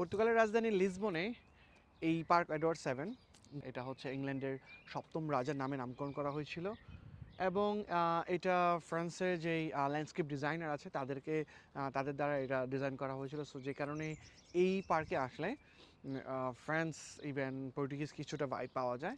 পর্তুগালের রাজধানী লিসবনে এই পার্ক এডওয়ার্ড সেভেন, এটা হচ্ছে ইংল্যান্ডের সপ্তম রাজার নামে নামকরণ করা হয়েছিল এবং এটা ফ্রান্সের যেই ল্যান্ডস্কেপ ডিজাইনার আছে তাদেরকে তাদের দ্বারা এটা ডিজাইন করা হয়েছিল। সো যে কারণে এই পার্কে আসলে ফ্রান্স ইভেন পর্তুগিজ কিছুটা ভাইব পাওয়া যায়।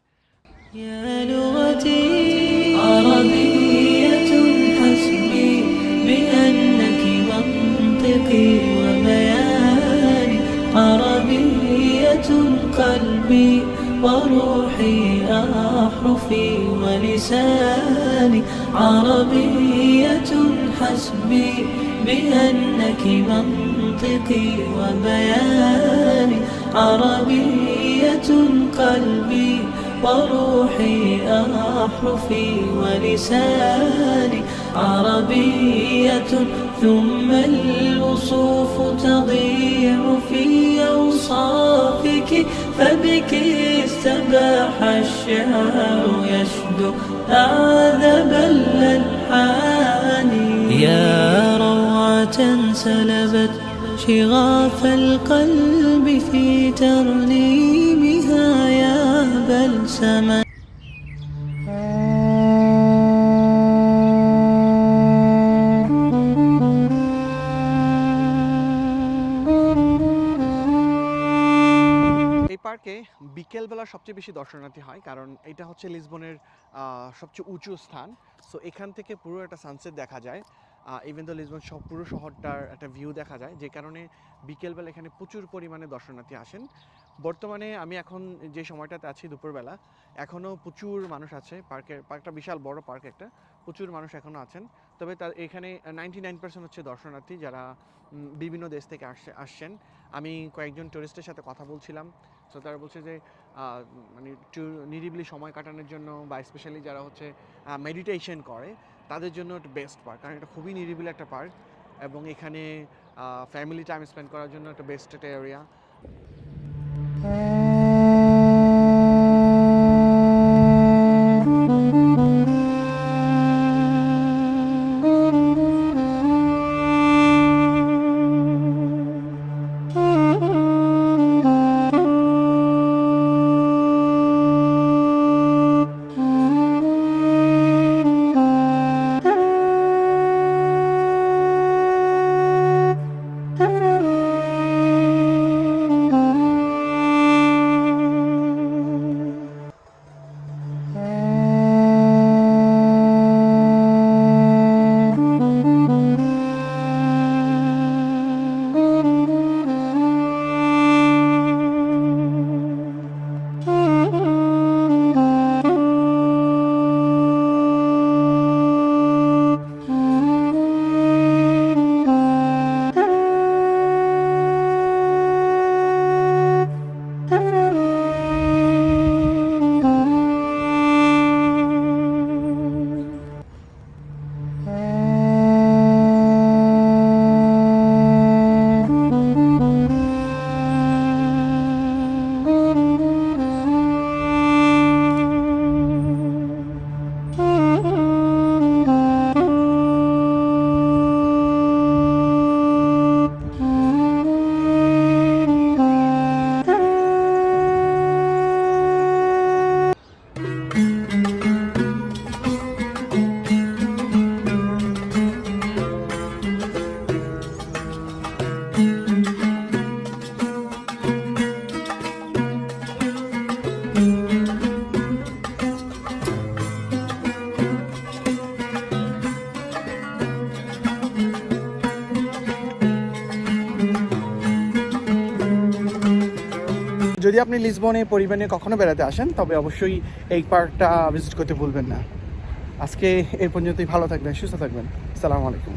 وروحي أحرفي ولساني عربية حسبي بأنك منطقي وبياني عربية قلبي وروحي أحرفي ولساني عربية ثم الوصوف تضيع فبك استباح الشعر يشدو أعذب الألحان. يا روعة سلبت شغاف القلب في ترنيمها يا بلسما. পার্কে বিকেলবেলা সবচেয়ে বেশি দর্শনার্থী হয়, কারণ এটা হচ্ছে লিসবনের সবচেয়ে উঁচু স্থান। সো এখান থেকে পুরো একটা সানসেট দেখা যায়। ইভেন তো লিসবন সব, পুরো শহরটার একটা ভিউ দেখা যায়, যে কারণে বিকেলবেলা এখানে প্রচুর পরিমাণে দর্শনার্থী আসেন। বর্তমানে আমি এখন যে সময়টাতে আছি দুপুরবেলা, এখনও প্রচুর মানুষ আছে, পার্কের, পার্কটা বিশাল বড় পার্ক একটা, প্রচুর মানুষ এখনও আছেন। তবে তার এখানে নাইনটি নাইন পার্সেন্ট হচ্ছে দর্শনার্থী যারা বিভিন্ন দেশ থেকে আসছে আসছেন। আমি কয়েকজন টুরিস্টের সাথে কথা বলছিলাম। তো তারা বলছে যে মানে নিরিবিলি সময় কাটানোর জন্য বা স্পেশালি যারা হচ্ছে মেডিটেশন করে, তাদের জন্য একটা বেস্ট পার্ক কারণ এটা খুবই নিরিবিলি একটা পার্ক এবং এখানে ফ্যামিলি টাইম স্পেন্ড করার জন্য একটা বেস্ট একটা এরিয়া যদি আপনি লিসবনে পরিবারে কখনো বেড়াতে আসেন, তবে অবশ্যই এই পার্কটা ভিজিট করতে ভুলবেন না। আজকে এ পর্যন্তই, ভালো থাকবেন, সুস্থ থাকবেন। সালামু আলাইকুম।